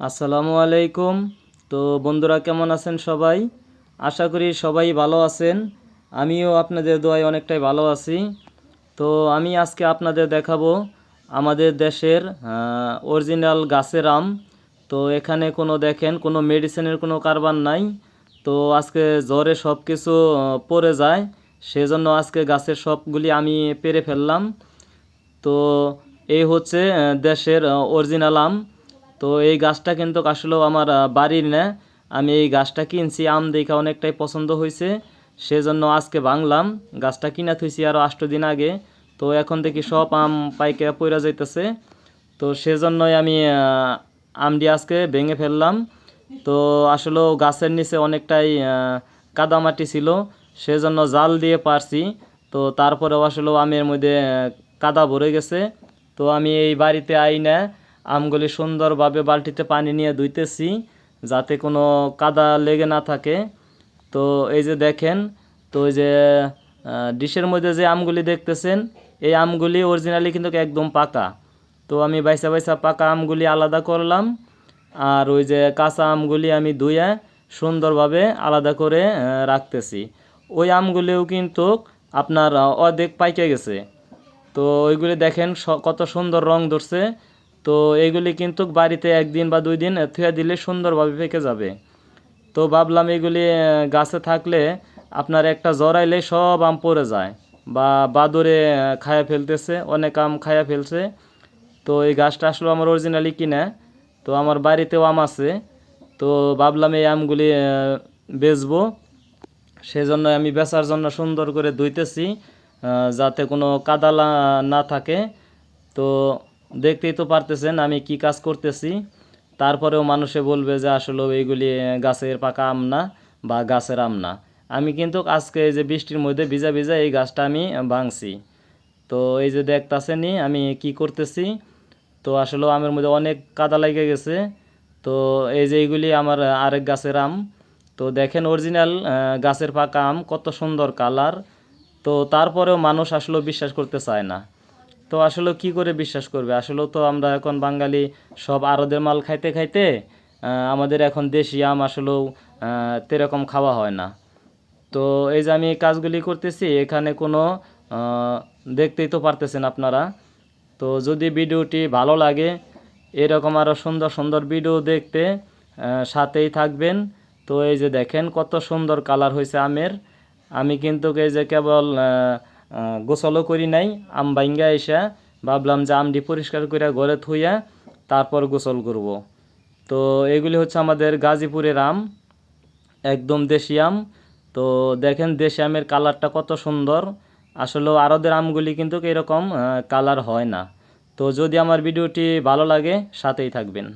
আসসালামু আলাইকুম। তো বন্ধুরা, কেমন আছেন সবাই? আশা করি সবাই ভালো আছেন। আমিও আপনাদের দোয়ায় অনেকটাই ভালো আছি। তো আমি আজকে আপনাদের দেখাবো আমাদের দেশের অরিজিনাল গাছের আম। তো এখানে কোনো দেখেন, কোনো মেডিসিনের কোনো কারবার নাই। তো আজকে জ্বরে সব কিছু পড়ে যায়। সেজন্য আজকে গাছের সবগুলি আমি পেরে ফেললাম। তো এই হচ্ছে দেশের অরিজিনাল আম। তো এই গাছটা কিন্তু আসলেও আমার বাড়ির না। আমি এই গাছটা কিনছি, আম দেখে অনেকটাই পছন্দ হয়েছে। সেজন্য আজকে ভাঙলাম, গাছটা কিনা থুইছি আরও আষ্ট দিন আগে। তো এখন দেখি সব আম পাইকে পইরা যাইতেছে। তো সেজন্যই আমি আমটি আজকে ভেঙে ফেললাম। তো আসলেও গাছের নিচে অনেকটাই কাদামাটি ছিল, সেজন্য জাল দিয়ে পারছি। তো তারপরেও আসলেও আমের মধ্যে কাদা ভরে গেছে। তো আমি এই বাড়িতে আই না আমগুলি সুন্দরভাবে বালতিতে পানি নিয়ে ধুইতেছি, যাতে কোনো কাদা লেগে না থাকে। তো এই যে দেখেন, তো এই যে ডিশের মধ্যে যে আমগুলি দেখতেছেন, এই আমগুলি অরিজিনালি কিন্তু একদম পাকা। তো আমি বাইসা বাইসা পাকা আমগুলি আলাদা করলাম, আর ওই যে কাঁচা আমগুলি আমি ধুয়ে সুন্দরভাবে আলাদা করে রাখতেছি। ওই আমগুলিও কিন্তু আপনার অর্ধেক পাইকে গেছে। তো ওইগুলি দেখেন কত সুন্দর রং ধরছে। তো এইগুলি কিন্তু বাড়িতে একদিন বা দুই দিন থুয়ে দিলে সুন্দরভাবে পেকে যাবে। তো ভাবলাম এগুলি গাছে থাকলে আপনার একটা জড়াইলে সব আম পড়ে যায় বা বাদরে খায়া ফেলতেছে, অনেক আম খায়া ফেলছে। তো এই গাছটা আসলে আমার অরিজিনালি কিনা, তো আমার বাড়িতেও আম আছে। তো ভাবলাম এই আমগুলি বেচবো। সেজন্য আমি বেচার জন্য সুন্দর করে ধুইতেছি যাতে কোনো কাদালা না থাকে। তো দেখতেই তো পারতেছেন, আমি কি কাজ করতেছি। তারপরেও মানুষে বলবে যে আসলে এইগুলি গাছের পাকা আম না বা গাছের আম না। আমি কিন্তু আজকে এই যে বৃষ্টির মধ্যে ভিজা ভিজা এই গাছটা আমি ভাঙছি। তো এই যে দেখতাছেনি আমি কি করতেছি। তো আসলে আমের মধ্যে অনেক কাদা লেগে গেছে। তো এই যে এইগুলি আমার আরেক গাছের আম। তো দেখেন অরিজিনাল গাছের পাকা আম কত সুন্দর কালার। তো তারপরেও মানুষ আসলে বিশ্বাস করতে চায় না। তো আসলে কি করে বিশ্বাস করবে? আসলেও তো আমরা এখন বাঙালি, সব আরদের মাল খাইতে খাইতে আমাদের এখন দেশি আম আসলেও তেরকম খাওয়া হয় না। তো এই যে আমি কাজগুলি করতেছি, এখানে কোনো দেখতেই তো পারতেছেন আপনারা। তো যদি ভিডিওটি ভালো লাগে, এরকম আরও সুন্দর সুন্দর ভিডিও দেখতে সাথেই থাকবেন। তো এই যে দেখেন কত সুন্দর কালার হয়েছে আমের। আমি কিন্তু এই যে কেবল গোসলও করি নাই, আম বাইঙ্গা এসা ভাবলাম যে আমটি পরিষ্কার করে ঘরে থুইয়া তারপর গোসল করব। তো এগুলি হচ্ছে আমাদের গাজীপুরের আম, একদম দেশি আম। তো দেখেন দেশি আমের কালারটা কত সুন্দর। আসলেও আরদের আমগুলি কিন্তু এরকম কালার হয় না। তো যদি আমার ভিডিওটি ভালো লাগে, সাথেই থাকবেন।